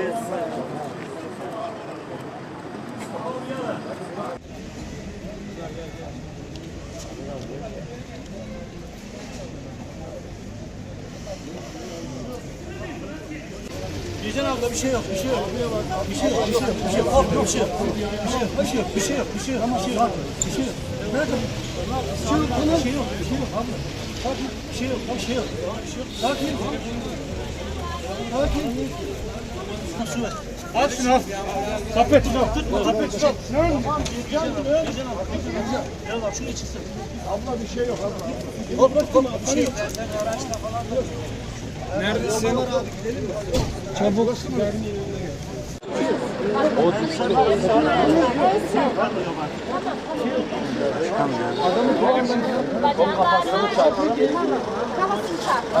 Gülcan abla bir şey yok, bir şey yok. Bir şey yok, bir şey yok, bir şey yok, bir şey yok. Bir şey yok, bir şey yok, bir şey yok, bir şey yok, bir şey yok. Nerede? Bir şey yok, bir şey yok, bir şey yok abla. Sakin, bir şey yok, bir şey yok. Şey yok. Sakin. Sakin. Su ver. Al şunu al. Kapet. Tutma kapet. Stop. Ne oldu? Gülcan abla. Gel bak şunu içirsin. Abla bir şey yok abla. Korkma, korkma, bir şey yok. Bacaklarını kafasını çarptı.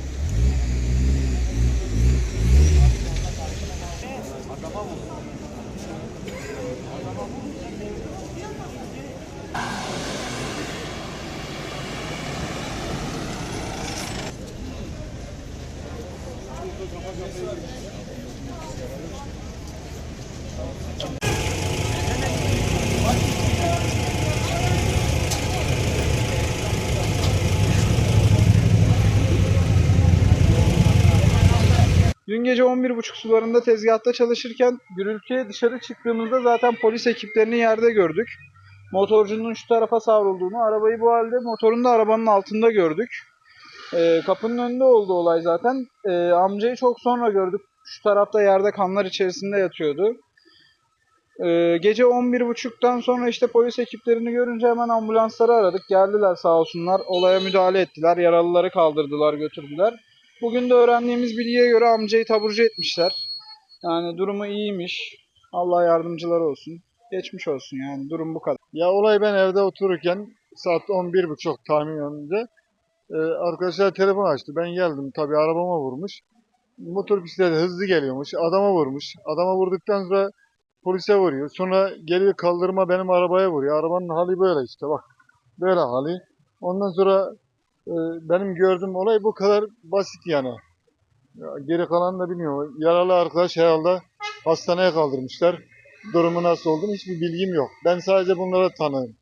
Dün gece 11.30 sularında tezgahta çalışırken gürültüye dışarı çıktığımızda zaten polis ekiplerini yerde gördük. Motorcunun şu tarafa savrulduğunu, arabayı bu halde motorun da arabanın altında gördük. Ee, kapının önünde oldu olay zaten. Ee, amcayı çok sonra gördük. Şu tarafta yerde kanlar içerisinde yatıyordu. Ee, gece 11.30'dan sonra işte polis ekiplerini görünce hemen ambulansları aradık. Geldiler sağ olsunlar. Olaya müdahale ettiler. Yaralıları kaldırdılar, götürdüler. Bugün de öğrendiğimiz bilgiye göre amcayı taburcu etmişler. Yani durumu iyiymiş. Allah yardımcıları olsun. Geçmiş olsun yani durum bu kadar. Ya olay ben evde otururken saat 11.30 tahmin önünde e, arkadaşlar telefon açtı. Ben geldim tabii arabama vurmuş. Motor bisikleti hızlı geliyormuş. Adama vurmuş. Adama vurduktan sonra polise vuruyor. Sonra geliyor kaldırma benim arabaya vuruyor. Arabanın hali böyle işte bak. Böyle hali. Ondan sonra e, benim gördüğüm olay bu kadar basit yani. Ya, geri kalan da bilmiyorum. Yaralı arkadaş herhalde hastaneye kaldırmışlar. Durumu nasıl olduğunu hiçbir bilgim yok. Ben sadece bunlara tanığım.